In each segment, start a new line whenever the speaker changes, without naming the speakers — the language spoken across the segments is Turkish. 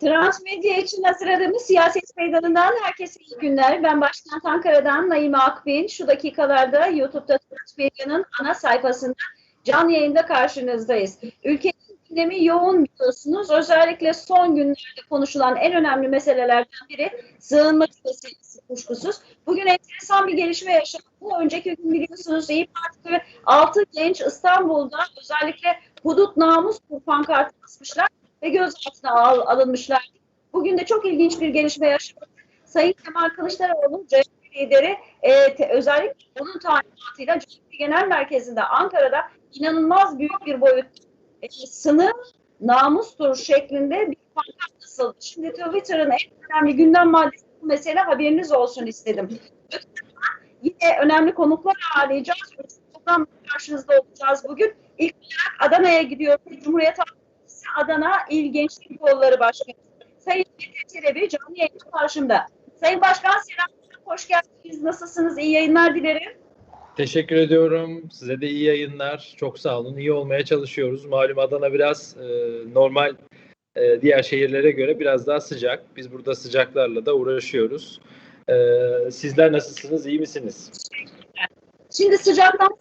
Transmedya için hazırladığımız siyaset meydanından herkese iyi günler. Ben Başkent Ankara'dan Naime Akbin. Şu dakikalarda YouTube'da Transmedya'nın ana sayfasında canlı yayında karşınızdayız. Ülkenin gündemi yoğun biliyorsunuz. Özellikle son günlerde konuşulan en önemli meselelerden biri sığınmacı meselesi kuşkusuz. Bugün enteresan bir gelişme yaşandı. Önceki gün biliyorsunuz İYİ Parti ve 6 genç İstanbul'da özellikle hudut namus pankartı asmışlar ve gözaltına al, alınmışlar. Bugün de çok ilginç bir gelişme yaşadık. Sayın Kemal Kılıçdaroğlu, CHP lideri e, te, özellikle onun talimatıyla CHP Genel Merkezi'nde Ankara'da inanılmaz büyük bir boyut e, sınır namustur şeklinde bir pankart asıldı. Şimdi Twitter'ın en önemli gündem maddesi bu mesele haberiniz olsun istedim. Yine önemli konuklar ağırlayacağız. Buradan karşınızda olacağız bugün. İlk olarak Adana'ya gidiyoruz. Cumhuriyet Halk Adana İl Gençlik Kolları Başkanı. Sayın Mete Çelebi canlı yayında karşımda. Sayın Başkan selamlar, hoş geldiniz. Nasılsınız? İyi yayınlar dilerim.
Teşekkür ediyorum. Size de iyi yayınlar. Çok sağ olun. İyi olmaya çalışıyoruz. Malum Adana biraz e, normal e, diğer şehirlere göre biraz daha sıcak. Biz burada sıcaklarla da uğraşıyoruz. E, sizler nasılsınız? İyi misiniz?
Şimdi sıcaktan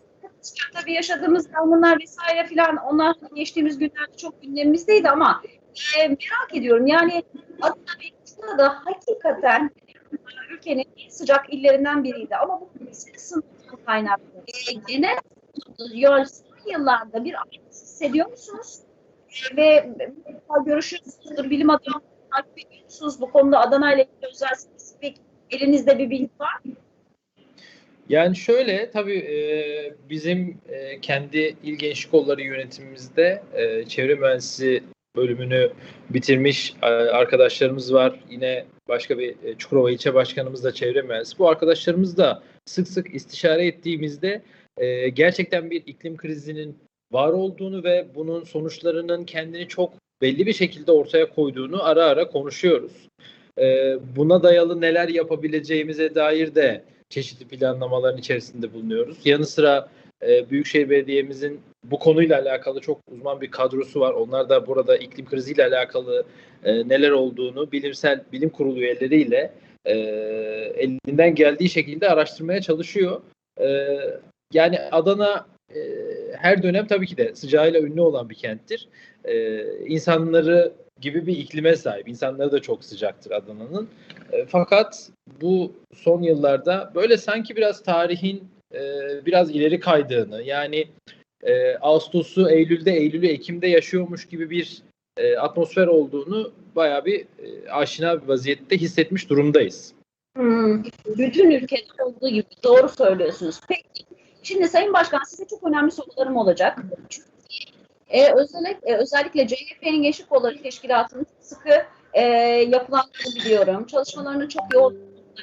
tabii yaşadığımız yangınlar vesaire filan onlar geçtiğimiz günlerde çok gündemimizdeydi ama e, merak ediyorum yani Adana da hakikaten ülkenin en sıcak illerinden biriydi ama bu sınıfın kaynaklı. E, genel yıllarda bir artış hissediyor musunuz? E, ve görüşüyorsunuzdur, bilim adamı takip ediyor musunuz? Bu konuda Adana ile ilgili özel spesifik elinizde bir bilgi var mı?
Yani şöyle tabii e, bizim e, kendi il gençlik kolları yönetimimizde e, çevre mühendisi bölümünü bitirmiş e, arkadaşlarımız var. Yine başka bir e, Çukurova ilçe başkanımız da çevre mühendisi. Bu arkadaşlarımız da sık sık istişare ettiğimizde e, gerçekten bir iklim krizinin var olduğunu ve bunun sonuçlarının kendini çok belli bir şekilde ortaya koyduğunu ara ara konuşuyoruz. E, buna dayalı neler yapabileceğimize dair de çeşitli planlamaların içerisinde bulunuyoruz. Yanı sıra e, Büyükşehir Belediye'mizin bu konuyla alakalı çok uzman bir kadrosu var. Onlar da burada iklim kriziyle alakalı e, neler olduğunu bilimsel bilim kurulu üyeleriyle e, elinden geldiği şekilde araştırmaya çalışıyor. E, yani Adana e, her dönem tabii ki de sıcağıyla ünlü olan bir kenttir. E, insanları gibi bir iklime sahip. İnsanları da çok sıcaktır Adana'nın. E, fakat bu son yıllarda böyle sanki biraz tarihin e, biraz ileri kaydığını yani e, Ağustos'u Eylül'de, Eylül'ü Ekim'de yaşıyormuş gibi bir e, atmosfer olduğunu bayağı bir e, aşina bir vaziyette hissetmiş durumdayız.
Hmm, bütün ülkede olduğu gibi doğru söylüyorsunuz. Peki, şimdi Sayın Başkan size çok önemli sorularım olacak. Çünkü e, özellikle, e, özellikle CHP'nin Gençlik Kolları Teşkilatı'nın sıkı e, yapılandığını biliyorum. Çalışmalarını çok yoğun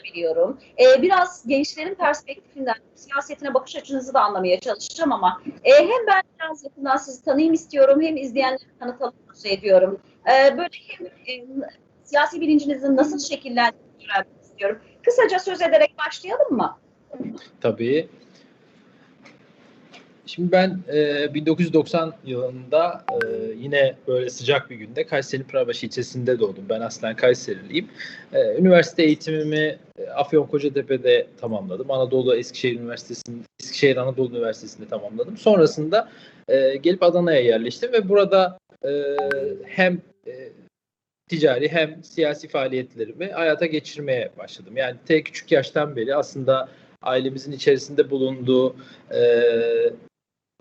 biliyorum. E, biraz gençlerin perspektifinden siyasetine bakış açınızı da anlamaya çalışacağım ama e, hem ben biraz yakından sizi tanıyayım istiyorum hem izleyenleri tanıtalım ediyorum. E, böyle hem e, siyasi bilincinizin nasıl şekillendiğini öğrenmek istiyorum. Kısaca söz ederek başlayalım mı?
Tabii. Şimdi ben e, 1990 yılında e, yine böyle sıcak bir günde Kayseri Pırabaşı ilçesinde doğdum. Ben aslen Kayseriliyim. E, üniversite eğitimimi e, Afyonkaratepe'de tamamladım. Anadolu Eskişehir Üniversitesi'nde Eskişehir Anadolu Üniversitesi'nde tamamladım. Sonrasında e, gelip Adana'ya yerleştim ve burada e, hem e, ticari hem siyasi faaliyetlerimi hayata geçirmeye başladım. Yani te küçük yaştan beri aslında ailemizin içerisinde bulunduğu e,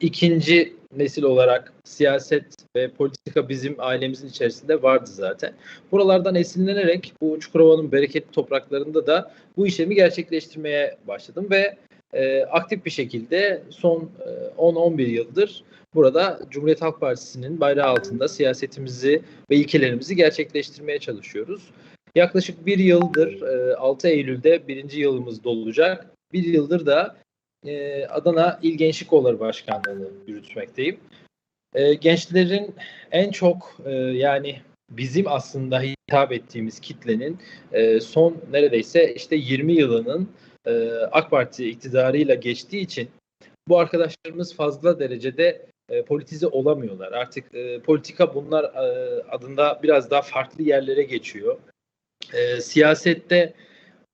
ikinci nesil olarak siyaset ve politika bizim ailemizin içerisinde vardı zaten. Buralardan esinlenerek bu Çukurova'nın bereketli topraklarında da bu işlemi gerçekleştirmeye başladım ve e, aktif bir şekilde son e, 10-11 yıldır burada Cumhuriyet Halk Partisi'nin bayrağı altında siyasetimizi ve ilkelerimizi gerçekleştirmeye çalışıyoruz. Yaklaşık bir yıldır e, 6 Eylül'de birinci yılımız dolacak. Bir yıldır da e, Adana İl Gençlik Kolları Başkanlığı'nı yürütmekteyim. E, gençlerin en çok e, yani bizim aslında hitap ettiğimiz kitlenin e, son neredeyse işte 20 yılının e, AK Parti iktidarıyla geçtiği için bu arkadaşlarımız fazla derecede e, politize olamıyorlar. Artık e, politika bunlar e, adında biraz daha farklı yerlere geçiyor. E, siyasette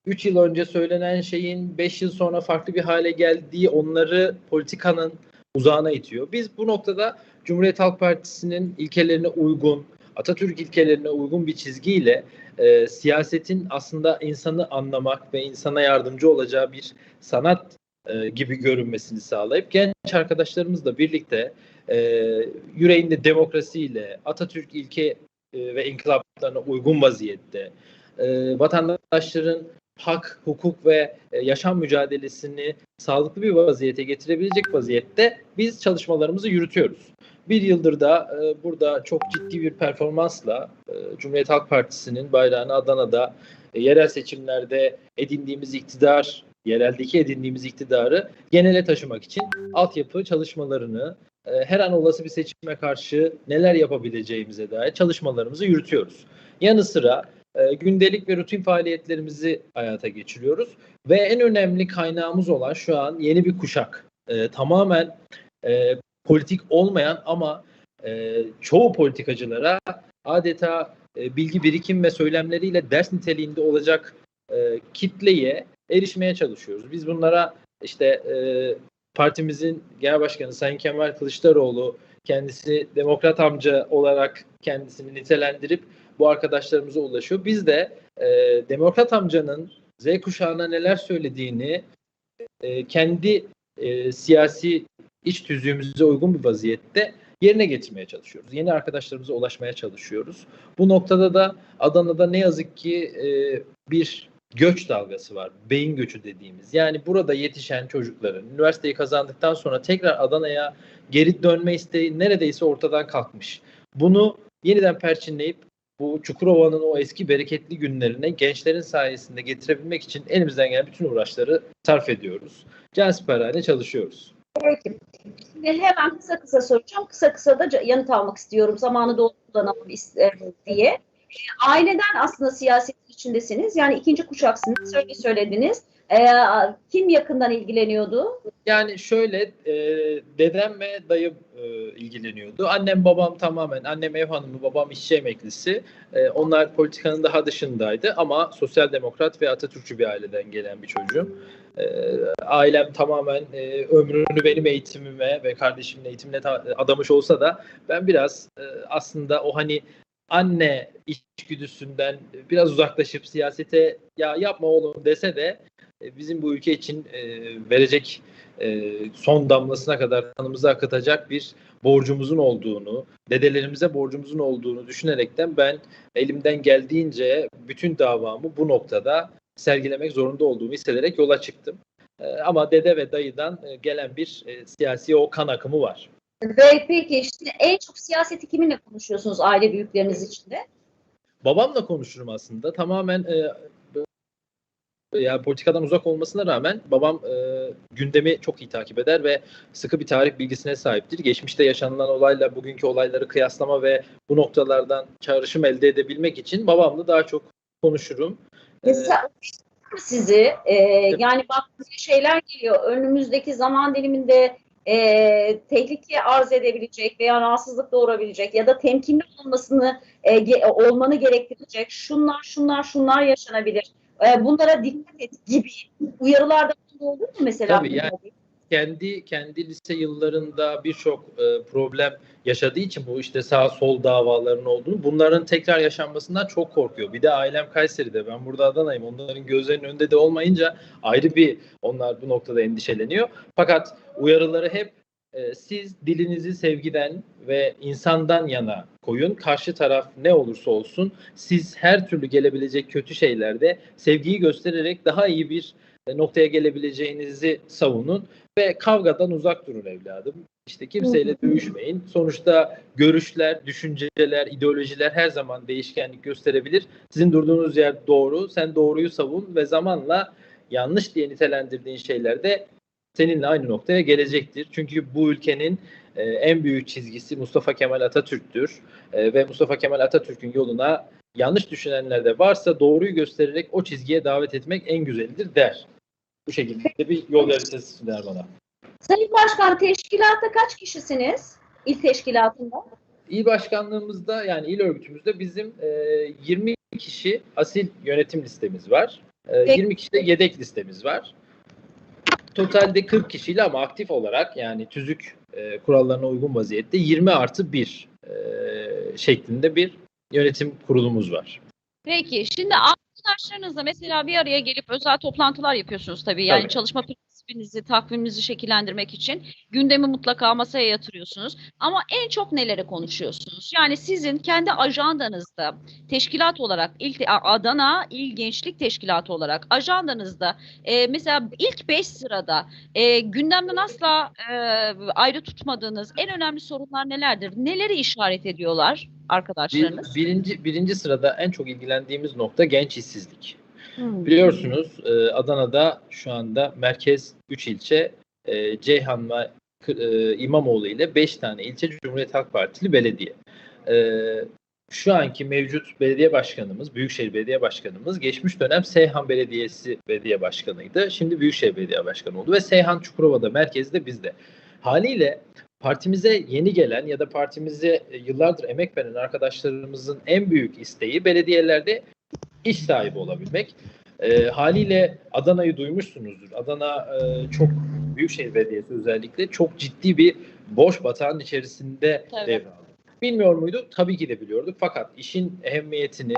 3 yıl önce söylenen şeyin 5 yıl sonra farklı bir hale geldiği onları politikanın uzağına itiyor. Biz bu noktada Cumhuriyet Halk Partisi'nin ilkelerine uygun, Atatürk ilkelerine uygun bir çizgiyle e, siyasetin aslında insanı anlamak ve insana yardımcı olacağı bir sanat e, gibi görünmesini sağlayıp genç arkadaşlarımızla birlikte e, yüreğinde demokrasiyle Atatürk ilke e, ve inkılaplarına uygun vaziyette e, vatandaşların hak, hukuk ve e, yaşam mücadelesini sağlıklı bir vaziyete getirebilecek vaziyette biz çalışmalarımızı yürütüyoruz. Bir yıldır da e, burada çok ciddi bir performansla e, Cumhuriyet Halk Partisi'nin bayrağını Adana'da e, yerel seçimlerde edindiğimiz iktidar, yereldeki edindiğimiz iktidarı genele taşımak için altyapı çalışmalarını e, her an olası bir seçime karşı neler yapabileceğimize dair çalışmalarımızı yürütüyoruz. Yanı sıra e, gündelik ve rutin faaliyetlerimizi hayata geçiriyoruz ve en önemli kaynağımız olan şu an yeni bir kuşak. E, tamamen e, politik olmayan ama e, çoğu politikacılara adeta e, bilgi birikim ve söylemleriyle ders niteliğinde olacak e, kitleye erişmeye çalışıyoruz. Biz bunlara işte e, partimizin genel başkanı Sayın Kemal Kılıçdaroğlu kendisi demokrat amca olarak kendisini nitelendirip bu arkadaşlarımıza ulaşıyor. Biz de e, demokrat amcanın Z kuşağına neler söylediğini e, kendi e, siyasi iç tüzüğümüze uygun bir vaziyette yerine getirmeye çalışıyoruz. Yeni arkadaşlarımıza ulaşmaya çalışıyoruz. Bu noktada da Adana'da ne yazık ki e, bir göç dalgası var. Beyin göçü dediğimiz. Yani burada yetişen çocukların üniversiteyi kazandıktan sonra tekrar Adana'ya geri dönme isteği neredeyse ortadan kalkmış. Bunu yeniden perçinleyip bu Çukurova'nın o eski bereketli günlerine gençlerin sayesinde getirebilmek için elimizden gelen bütün uğraşları sarf ediyoruz. Cansiperhane çalışıyoruz.
Peki. Şimdi hemen kısa kısa soracağım. Kısa kısa da yanıt almak istiyorum. Zamanı doğru kullanalım diye. Aileden aslında siyaset içindesiniz. Yani ikinci kuşaksınız. Öyle söylediniz. Ee, kim yakından ilgileniyordu?
Yani şöyle e, dedem ve dayım e, ilgileniyordu. Annem babam tamamen annem ev hanımı babam işçi emeklisi. E, onlar politikanın daha dışındaydı ama sosyal demokrat ve Atatürkçü bir aileden gelen bir çocuğum. E, ailem tamamen e, ömrünü benim eğitimime ve kardeşimin eğitimine adamış olsa da ben biraz e, aslında o hani anne içgüdüsünden biraz uzaklaşıp siyasete ya yapma oğlum dese de e, bizim bu ülke için e, verecek e, son damlasına kadar kanımızı akıtacak bir borcumuzun olduğunu, dedelerimize borcumuzun olduğunu düşünerekten ben elimden geldiğince bütün davamı bu noktada sergilemek zorunda olduğumu hissederek yola çıktım. E, ama dede ve dayıdan e, gelen bir e, siyasi o kan akımı var.
Ve peki şimdi en çok siyaseti kiminle konuşuyorsunuz aile büyükleriniz içinde?
Babamla konuşurum aslında. Tamamen e, yani politikadan uzak olmasına rağmen babam e, gündemi çok iyi takip eder ve sıkı bir tarih bilgisine sahiptir. Geçmişte yaşanılan olayla bugünkü olayları kıyaslama ve bu noktalardan çağrışım elde edebilmek için babamla daha çok konuşurum.
Mesela ee, sizi e, yani baktığınız şeyler geliyor. Önümüzdeki zaman diliminde e, tehlike arz edebilecek veya rahatsızlık doğurabilecek ya da temkinli olmasını e, ge, olmanı gerektirecek şunlar şunlar şunlar yaşanabilir e, bunlara dikkat et gibi uyarılarda oldu mu mesela?
Tabii yani kendi kendi lise yıllarında birçok e, problem yaşadığı için bu işte sağ sol davaların olduğunu bunların tekrar yaşanmasından çok korkuyor. Bir de ailem Kayseri'de ben burada Adana'yım onların gözlerinin önünde de olmayınca ayrı bir onlar bu noktada endişeleniyor. Fakat uyarıları hep e, siz dilinizi sevgiden ve insandan yana koyun. Karşı taraf ne olursa olsun siz her türlü gelebilecek kötü şeylerde sevgiyi göstererek daha iyi bir e, noktaya gelebileceğinizi savunun ve kavgadan uzak durun evladım. İşte kimseyle dövüşmeyin. Sonuçta görüşler, düşünceler, ideolojiler her zaman değişkenlik gösterebilir. Sizin durduğunuz yer doğru. Sen doğruyu savun ve zamanla yanlış diye nitelendirdiğin şeyler de seninle aynı noktaya gelecektir. Çünkü bu ülkenin e, en büyük çizgisi Mustafa Kemal Atatürk'tür. E, ve Mustafa Kemal Atatürk'ün yoluna yanlış düşünenler de varsa doğruyu göstererek o çizgiye davet etmek en güzelidir der. Bu şekilde bir yol haritası sunar bana.
Sayın Başkan teşkilatta kaç kişisiniz? il teşkilatında?
İl başkanlığımızda yani il örgütümüzde bizim e, 20 kişi asil yönetim listemiz var. E,
Peki.
20 kişi de yedek listemiz var. Totalde 40 kişiyle ama aktif olarak yani tüzük e, kurallarına uygun vaziyette 20 artı 1 e, şeklinde bir yönetim kurulumuz var.
Peki şimdi arkadaşlarınızla mesela bir araya gelip özel toplantılar yapıyorsunuz tabii. Yani
Tabii.
çalışma prensibinizi, takviminizi şekillendirmek için gündemi mutlaka masaya yatırıyorsunuz. Ama en çok neleri konuşuyorsunuz? Yani sizin kendi ajandanızda teşkilat olarak ilk Adana İl Gençlik Teşkilatı olarak ajandanızda e, mesela ilk 5 sırada e, gündemden asla e, ayrı tutmadığınız en önemli sorunlar nelerdir? Neleri işaret ediyorlar arkadaşlarınız?
Bir, birinci, birinci sırada en çok ilgilendiğimiz nokta genç işsizlik.
Hmm.
Biliyorsunuz e, Adana'da şu anda merkez 3 ilçe e, Ceyhan ve e, İmamoğlu ile 5 tane ilçe Cumhuriyet Halk Partili belediye. E, şu anki mevcut belediye başkanımız, Büyükşehir Belediye Başkanımız geçmiş dönem Seyhan Belediyesi Belediye Başkanıydı. Şimdi Büyükşehir Belediye Başkanı oldu ve Seyhan Çukurova'da merkezde bizde. Haliyle partimize yeni gelen ya da partimize e, yıllardır emek veren arkadaşlarımızın en büyük isteği belediyelerde iş sahibi olabilmek. E, haliyle Adana'yı duymuşsunuzdur. Adana e, çok Büyükşehir Belediyesi özellikle çok ciddi bir boş batağın içerisinde
Tabii.
devraldı. Bilmiyor muydu? Tabii ki de biliyorduk. Fakat işin ehemmiyetini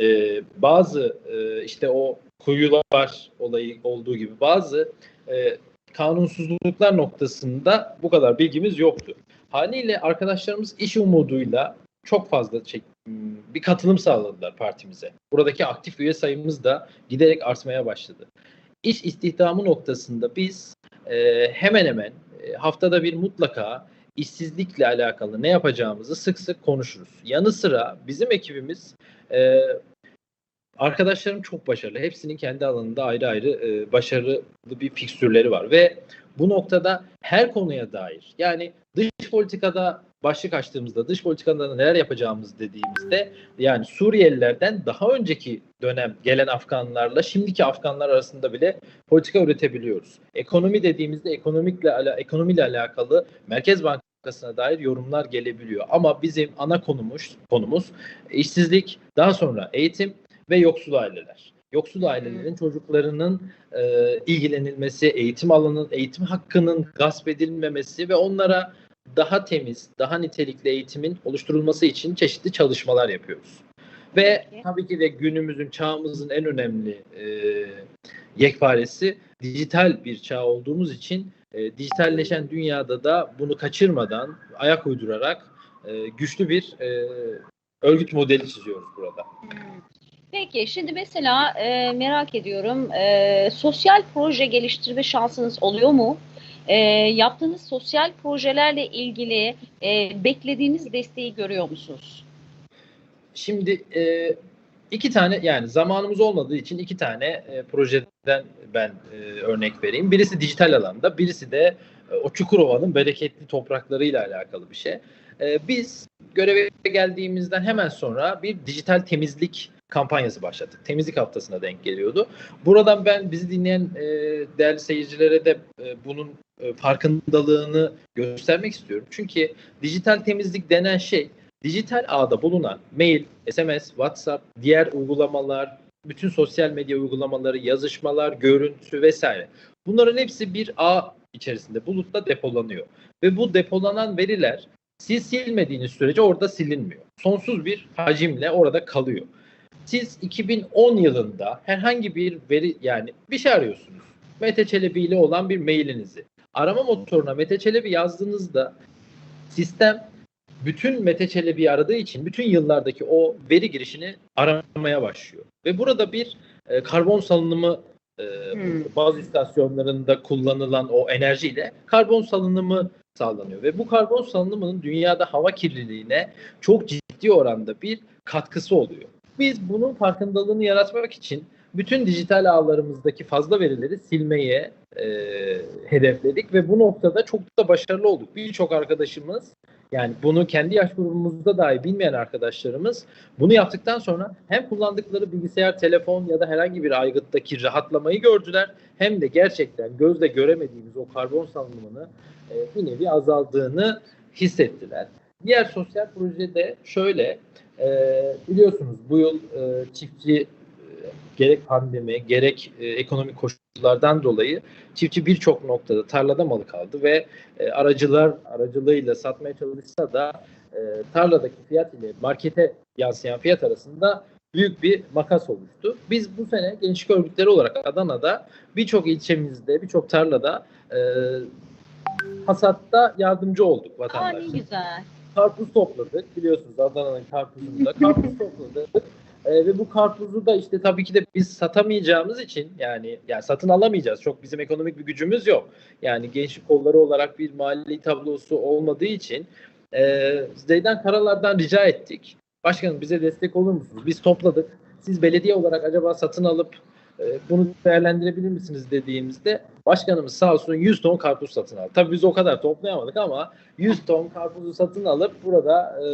e, bazı e, işte o kuyular olayı olduğu gibi bazı e, kanunsuzluklar noktasında bu kadar bilgimiz yoktu. Haliyle arkadaşlarımız iş umuduyla çok fazla şey, bir katılım sağladılar partimize. Buradaki aktif üye sayımız da giderek artmaya başladı. İş istihdamı noktasında biz e, hemen hemen e, haftada bir mutlaka işsizlikle alakalı ne yapacağımızı sık sık konuşuruz. Yanı sıra bizim ekibimiz e, arkadaşlarım çok başarılı. Hepsinin kendi alanında ayrı ayrı e, başarılı bir fikstürleri var ve bu noktada her konuya dair yani dış politikada başlık açtığımızda dış politikada neler yapacağımız dediğimizde yani Suriyelilerden daha önceki dönem gelen Afganlarla şimdiki Afganlar arasında bile politika üretebiliyoruz. Ekonomi dediğimizde ekonomikle ala, ekonomiyle alakalı Merkez Bankası'na dair yorumlar gelebiliyor. Ama bizim ana konumuz konumuz işsizlik, daha sonra eğitim ve yoksul aileler. Yoksul ailelerin çocuklarının e, ilgilenilmesi, eğitim alanının, eğitim hakkının gasp edilmemesi ve onlara daha temiz, daha nitelikli eğitimin oluşturulması için çeşitli çalışmalar yapıyoruz. Ve tabii ki de günümüzün, çağımızın en önemli e, yekparesi dijital bir çağ olduğumuz için e, dijitalleşen dünyada da bunu kaçırmadan, ayak uydurarak e, güçlü bir e, örgüt modeli çiziyoruz burada.
Peki şimdi mesela e, merak ediyorum e, sosyal proje geliştirme şansınız oluyor mu? E, yaptığınız sosyal projelerle ilgili e, beklediğiniz desteği görüyor musunuz?
Şimdi e, iki tane yani zamanımız olmadığı için iki tane e, projeden ben e, örnek vereyim. Birisi dijital alanda, birisi de e, o Çukurova'nın bereketli topraklarıyla alakalı bir şey. E, biz göreve geldiğimizden hemen sonra bir dijital temizlik kampanyası başlattık. Temizlik haftasına denk geliyordu. Buradan ben bizi dinleyen e, değerli seyircilere de e, bunun e, farkındalığını göstermek istiyorum. Çünkü dijital temizlik denen şey dijital ağda bulunan mail, SMS, WhatsApp, diğer uygulamalar, bütün sosyal medya uygulamaları, yazışmalar, görüntü vesaire. Bunların hepsi bir ağ içerisinde bulutta depolanıyor. Ve bu depolanan veriler siz silmediğiniz sürece orada silinmiyor. Sonsuz bir hacimle orada kalıyor. Siz 2010 yılında herhangi bir veri yani bir şey arıyorsunuz. Mete Çelebi ile olan bir mailinizi. Arama motoruna Mete Çelebi yazdığınızda sistem bütün Mete Çelebi'yi aradığı için bütün yıllardaki o veri girişini aramaya başlıyor. Ve burada bir e, karbon salınımı e,
Hmm.
bazı istasyonlarında kullanılan o enerjiyle karbon salınımı sağlanıyor. Ve bu karbon salınımının dünyada hava kirliliğine çok ciddi oranda bir katkısı oluyor. Biz bunun farkındalığını yaratmak için bütün dijital ağlarımızdaki fazla verileri silmeye e, hedefledik ve bu noktada çok da başarılı olduk. Birçok arkadaşımız yani bunu kendi yaş grubumuzda dahi bilmeyen arkadaşlarımız bunu yaptıktan sonra hem kullandıkları bilgisayar, telefon ya da herhangi bir aygıttaki rahatlamayı gördüler hem de gerçekten gözle göremediğimiz o karbon salınımını e, bir nevi azaldığını hissettiler. Diğer sosyal projede şöyle e, biliyorsunuz bu yıl e, çiftçi gerek pandemi gerek e, ekonomik koşullardan dolayı çiftçi birçok noktada tarlada malı kaldı ve e, aracılar aracılığıyla satmaya çalışsa da e, tarladaki fiyat ile markete yansıyan fiyat arasında büyük bir makas oluştu. Biz bu sene gençlik örgütleri olarak Adana'da birçok ilçemizde, birçok tarlada e, hasatta yardımcı olduk
Aa
vatandaşlara.
ne güzel.
Karpuz topladık biliyorsunuz Adana'nın karpuzunda. Karpuz topladık. E, ve bu karpuzu da işte tabii ki de biz satamayacağımız için yani yani satın alamayacağız. Çok bizim ekonomik bir gücümüz yok. Yani gençlik kolları olarak bir mali tablosu olmadığı için e, Zeydan Karalar'dan rica ettik. Başkanım bize destek olur musunuz? Biz topladık. Siz belediye olarak acaba satın alıp e, bunu değerlendirebilir misiniz dediğimizde başkanımız sağ olsun 100 ton karpuz satın aldı. Tabii biz o kadar toplayamadık ama 100 ton karpuzu satın alıp burada e,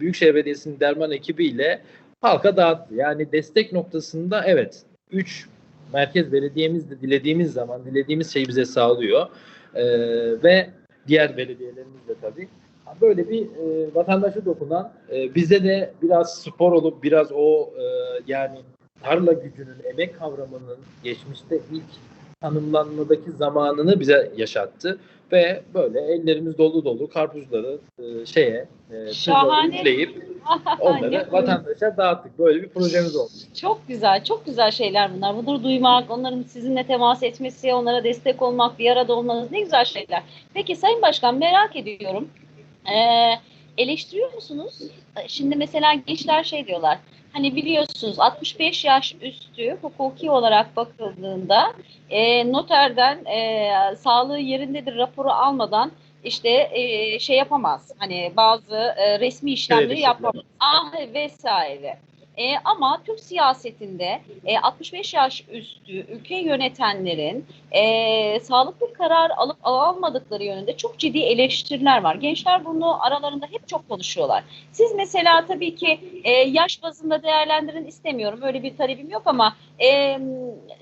Büyükşehir Belediyesi'nin derman ekibiyle halka dağıttı. Yani destek noktasında evet 3 merkez belediyemiz de dilediğimiz zaman dilediğimiz şeyi bize sağlıyor. E, ve diğer belediyelerimiz de tabii böyle bir e, vatandaşa dokunan e, bize de biraz spor olup biraz o e, yani tarla gücünün, emek kavramının geçmişte ilk tanımlanmadaki zamanını bize yaşattı ve böyle ellerimiz dolu dolu karpuzları e, şeye e,
Şahane. Ne
onları vatandaşa dağıttık. Böyle bir projemiz oldu.
Çok güzel, çok güzel şeyler bunlar. Bunları duymak, onların sizinle temas etmesi, onlara destek olmak, bir arada olmanız ne güzel şeyler. Peki Sayın Başkan merak ediyorum. Ee, eleştiriyor musunuz? Şimdi mesela gençler şey diyorlar. Hani biliyorsunuz 65 yaş üstü hukuki olarak bakıldığında e, noterden e, sağlığı yerindedir raporu almadan işte e, şey yapamaz. Hani bazı e, resmi işlemleri yapamaz. Ah vesaire. E, ama Türk siyasetinde e, 65 yaş üstü ülke yönetenlerin e, sağlıklı karar alıp almadıkları yönünde çok ciddi eleştiriler var. Gençler bunu aralarında hep çok konuşuyorlar. Siz mesela tabii ki e, yaş bazında değerlendirin istemiyorum. Öyle bir talebim yok ama e,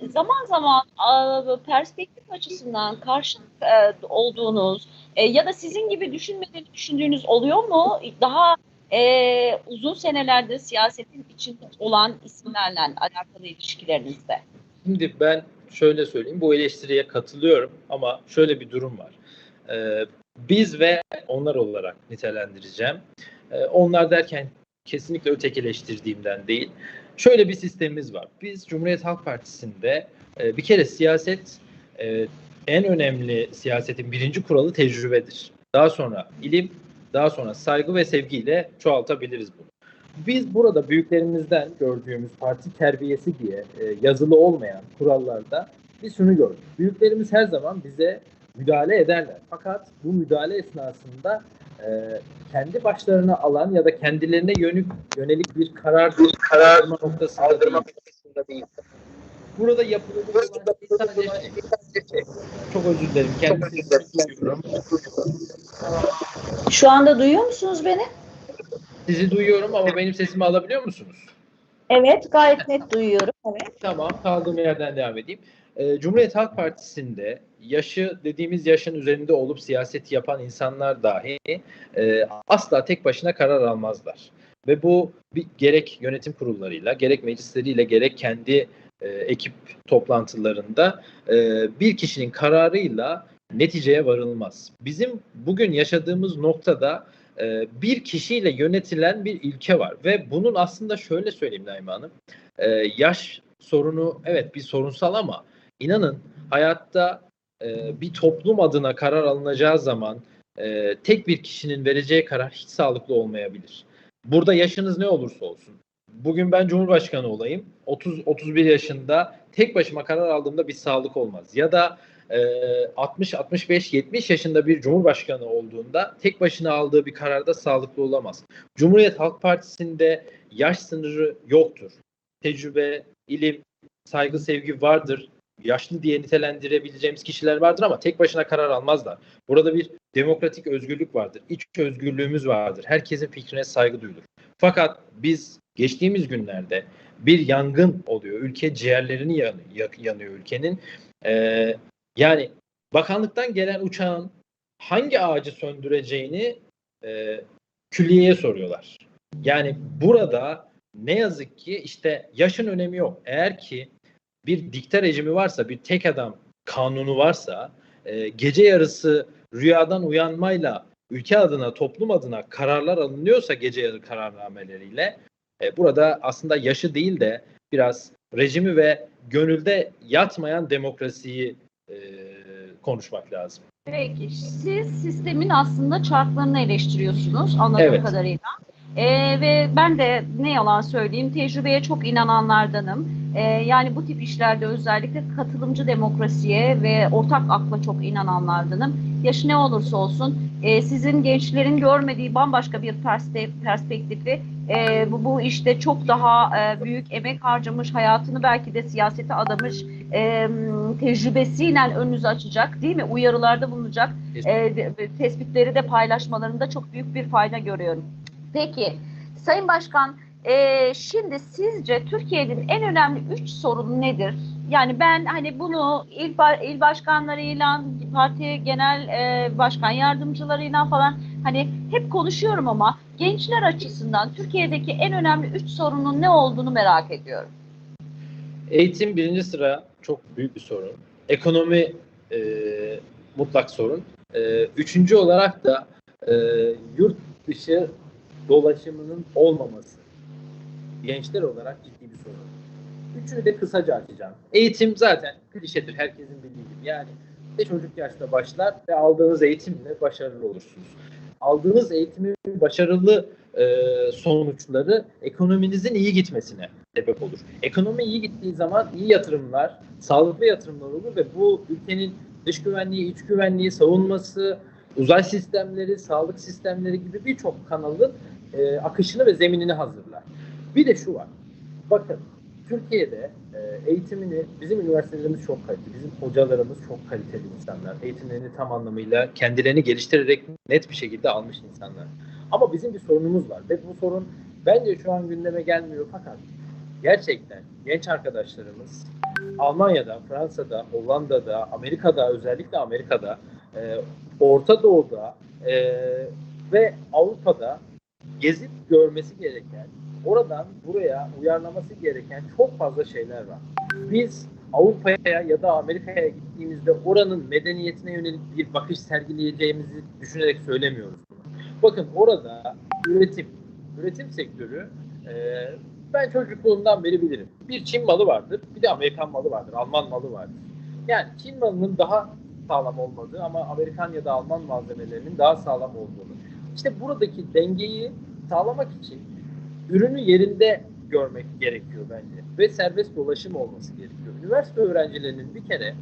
zaman zaman a, perspektif açısından karşı e, olduğunuz e, ya da sizin gibi düşünmediğini düşündüğünüz oluyor mu? Daha e, uzun senelerdir siyasetin içinde olan isimlerle alakalı ilişkilerinizde.
Şimdi ben şöyle söyleyeyim. Bu eleştiriye katılıyorum ama şöyle bir durum var. Ee, biz ve onlar olarak nitelendireceğim. Ee, onlar derken kesinlikle ötekileştirdiğimden değil. Şöyle bir sistemimiz var. Biz Cumhuriyet Halk Partisi'nde e, bir kere siyaset e, en önemli siyasetin birinci kuralı tecrübedir. Daha sonra ilim, daha sonra saygı ve sevgiyle çoğaltabiliriz bunu. Biz burada büyüklerimizden gördüğümüz parti terbiyesi diye e, yazılı olmayan kurallarda biz şunu gördük. Büyüklerimiz her zaman bize müdahale ederler. Fakat bu müdahale esnasında e, kendi başlarına alan ya da kendilerine yönük, yönelik bir karar karar noktasında değil. Burada sadece çok özür dilerim. Kendisi.
Şu anda duyuyor musunuz beni?
Sizi duyuyorum ama benim sesimi alabiliyor musunuz?
Evet, gayet net duyuyorum. Evet.
Tamam, kaldığım yerden devam edeyim. Ee, Cumhuriyet Halk Partisi'nde yaşı dediğimiz yaşın üzerinde olup siyaset yapan insanlar dahi e, asla tek başına karar almazlar. Ve bu bir, gerek yönetim kurullarıyla, gerek meclisleriyle, gerek kendi e, ekip toplantılarında e, bir kişinin kararıyla neticeye varılmaz. Bizim bugün yaşadığımız noktada e, bir kişiyle yönetilen bir ülke var ve bunun aslında şöyle söyleyeyim Naime Hanım, e, yaş sorunu evet bir sorunsal ama inanın hayatta e, bir toplum adına karar alınacağı zaman e, tek bir kişinin vereceği karar hiç sağlıklı olmayabilir. Burada yaşınız ne olursa olsun. Bugün ben Cumhurbaşkanı olayım. 30-31 yaşında tek başıma karar aldığımda bir sağlık olmaz. Ya da e, 60-65-70 yaşında bir Cumhurbaşkanı olduğunda tek başına aldığı bir kararda sağlıklı olamaz. Cumhuriyet Halk Partisi'nde yaş sınırı yoktur. Tecrübe, ilim, saygı, sevgi vardır. Yaşlı diye nitelendirebileceğimiz kişiler vardır ama tek başına karar almazlar. Burada bir demokratik özgürlük vardır. İç özgürlüğümüz vardır. Herkesin fikrine saygı duyulur. Fakat biz geçtiğimiz günlerde bir yangın oluyor. Ülke ciğerlerini yanıyor, yanıyor ülkenin. Ee, yani bakanlıktan gelen uçağın hangi ağacı söndüreceğini e, külliyeye soruyorlar. Yani burada ne yazık ki işte yaşın önemi yok. Eğer ki bir dikta rejimi varsa, bir tek adam kanunu varsa, e, gece yarısı rüyadan uyanmayla ülke adına, toplum adına kararlar alınıyorsa gece yarı kararnameleriyle e, burada aslında yaşı değil de biraz rejimi ve gönülde yatmayan demokrasiyi e, konuşmak lazım.
Peki siz sistemin aslında çarklarını eleştiriyorsunuz anladığım
Evet.
kadarıyla. Ee, ve ben de ne yalan söyleyeyim tecrübeye çok inananlardanım. Ee, yani bu tip işlerde özellikle katılımcı demokrasiye ve ortak akla çok inananlardanım. Yaşı ne olursa olsun e, sizin gençlerin görmediği bambaşka bir perspe- perspektifi e, bu, bu işte çok daha e, büyük emek harcamış, hayatını belki de siyasete adamış, e, tecrübesiyle önünüzü açacak değil mi? Uyarılarda bulunacak e, tespitleri de paylaşmalarında çok büyük bir fayda görüyorum. Peki Sayın Başkan e, şimdi sizce Türkiye'nin en önemli üç sorunu nedir? Yani ben hani bunu il, il başkanlarıyla, parti genel e, başkan yardımcılarıyla falan hani hep konuşuyorum ama gençler açısından Türkiye'deki en önemli üç sorunun ne olduğunu merak ediyorum.
Eğitim birinci sıra çok büyük bir sorun. Ekonomi e, mutlak sorun. E, üçüncü olarak da e, yurt dışı dolaşımının olmaması. Gençler olarak. Üçünü de kısaca açacağım. Eğitim zaten klişedir herkesin bildiği gibi. Yani de çocuk yaşta başlar ve aldığınız eğitimle başarılı olursunuz. Aldığınız eğitimin başarılı e, sonuçları ekonominizin iyi gitmesine sebep olur. Ekonomi iyi gittiği zaman iyi yatırımlar, sağlıklı yatırımlar olur ve bu ülkenin dış güvenliği, iç güvenliği, savunması, uzay sistemleri, sağlık sistemleri gibi birçok kanalın e, akışını ve zeminini hazırlar. Bir de şu var. Bakın Türkiye'de e, eğitimini bizim üniversitelerimiz çok kaliteli, bizim hocalarımız çok kaliteli insanlar. Eğitimlerini tam anlamıyla kendilerini geliştirerek net bir şekilde almış insanlar. Ama bizim bir sorunumuz var ve bu sorun bence şu an gündeme gelmiyor fakat gerçekten genç arkadaşlarımız Almanya'da, Fransa'da, Hollanda'da, Amerika'da özellikle Amerika'da, e, Orta Doğu'da e, ve Avrupa'da gezip görmesi gereken, oradan buraya uyarlaması gereken çok fazla şeyler var. Biz Avrupa'ya ya da Amerika'ya gittiğimizde oranın medeniyetine yönelik bir bakış sergileyeceğimizi düşünerek söylemiyoruz. Bakın orada üretim, üretim sektörü e, ben çocukluğumdan beri bilirim. Bir Çin malı vardır, bir de Amerikan malı vardır, Alman malı vardır. Yani Çin malının daha sağlam olmadığı ama Amerikan ya da Alman malzemelerinin daha sağlam olduğunu. İşte buradaki dengeyi sağlamak için ürünü yerinde görmek gerekiyor bence. Ve serbest dolaşım olması gerekiyor. Üniversite öğrencilerinin bir kere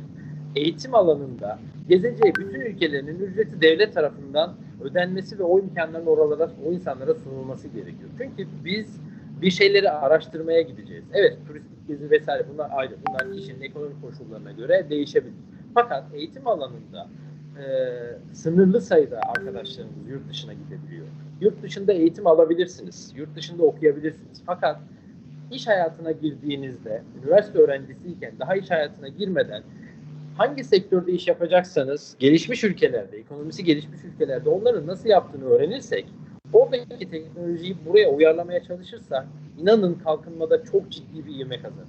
eğitim alanında gezeceği bütün ülkelerinin ücreti devlet tarafından ödenmesi ve o imkanların oralara, o insanlara sunulması gerekiyor. Çünkü biz bir şeyleri araştırmaya gideceğiz. Evet turistik gezi vesaire bunlar ayrı. Bunlar kişinin ekonomik koşullarına göre değişebilir. Fakat eğitim alanında e, sınırlı sayıda arkadaşlarımız yurt dışına gidebiliyor. Yurt dışında eğitim alabilirsiniz. Yurt dışında okuyabilirsiniz. Fakat iş hayatına girdiğinizde, üniversite öğrencisiyken daha iş hayatına girmeden hangi sektörde iş yapacaksanız gelişmiş ülkelerde, ekonomisi gelişmiş ülkelerde onların nasıl yaptığını öğrenirsek oradaki teknolojiyi buraya uyarlamaya çalışırsak inanın kalkınmada çok ciddi bir ivme kazanır.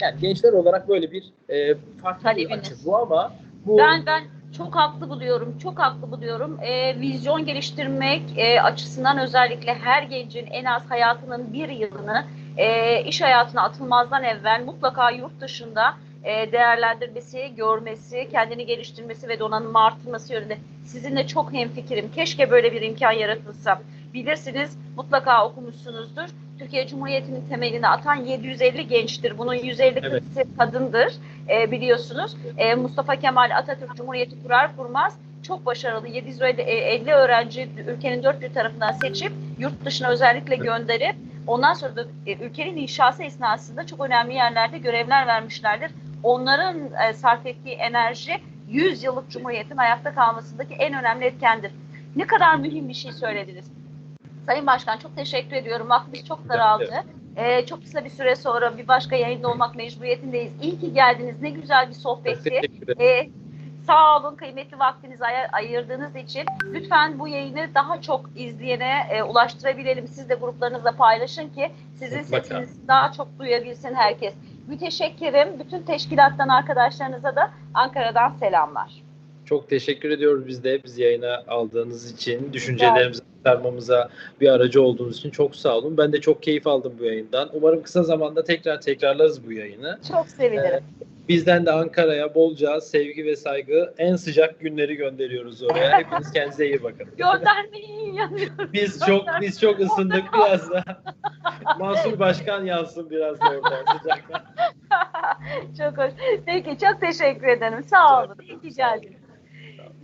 Yani gençler olarak böyle bir e, farklı bir açı bu ama bu
Ben ben çok haklı buluyorum, çok haklı buluyorum. Ee, vizyon geliştirmek e, açısından özellikle her gencin en az hayatının bir yılını e, iş hayatına atılmazdan evvel mutlaka yurt dışında e, değerlendirmesi, görmesi, kendini geliştirmesi ve donanımı artırması yönünde sizinle çok hemfikirim. Keşke böyle bir imkan yaratılsa. Bilirsiniz, mutlaka okumuşsunuzdur. Türkiye Cumhuriyeti'nin temelini atan 750 gençtir. Bunun 150
Evet.
kadındır e, biliyorsunuz. E, Mustafa Kemal Atatürk Cumhuriyeti kurar kurmaz çok başarılı 750 50 öğrenci ülkenin dört bir tarafından seçip yurt dışına özellikle gönderip ondan sonra da e, ülkenin inşası esnasında çok önemli yerlerde görevler vermişlerdir. Onların e, sarf ettiği enerji 100 yıllık Cumhuriyet'in ayakta kalmasındaki en önemli etkendir. Ne kadar mühim bir şey söylediniz. Sayın Başkan çok teşekkür ediyorum. Vaktimiz çok daraldı. Ee, çok kısa bir süre sonra bir başka yayında olmak mecburiyetindeyiz. İyi ki geldiniz. Ne güzel bir sohbetti. Ee, Sağ olun kıymetli vaktinizi ay- ayırdığınız için. Lütfen bu yayını daha çok izleyene e, ulaştırabilelim. Siz de gruplarınızda paylaşın ki sizin
Mutlaka.
sesinizi daha çok duyabilsin herkes. Müteşekkirim. Bütün teşkilattan arkadaşlarınıza da Ankara'dan selamlar.
Çok teşekkür ediyoruz biz de biz yayına aldığınız için, düşüncelerimizi aktarmamıza bir aracı olduğunuz için çok sağ olun. Ben de çok keyif aldım bu yayından. Umarım kısa zamanda tekrar tekrarlarız bu yayını.
Çok sevinirim.
Bizden de Ankara'ya bolca sevgi ve saygı, en sıcak günleri gönderiyoruz oraya. Hepiniz kendinize iyi bakın.
Göndermeyi yanıyorum.
Biz çok biz çok ısındık biraz da. Mansur Başkan yansın biraz da oradan sıcaktan.
çok hoş. Peki çok teşekkür ederim. Sağ olun. İyi ki geldiniz.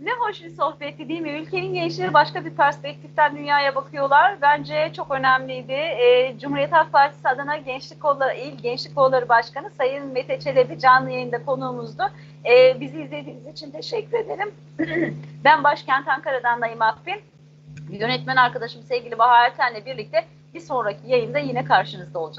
Ne hoş bir sohbetti değil mi? Ülkenin gençleri başka bir perspektiften dünyaya bakıyorlar. Bence çok önemliydi. Ee, Cumhuriyet Halk Partisi adına Gençlik Kolları, İl Gençlik Kolları Başkanı Sayın Mete Çelebi canlı yayında konuğumuzdu. Ee, bizi izlediğiniz için teşekkür ederim. ben Başkent Ankara'dan Naim Akbin. Yönetmen arkadaşım sevgili Bahar Erten'le birlikte bir sonraki yayında yine karşınızda olacağız.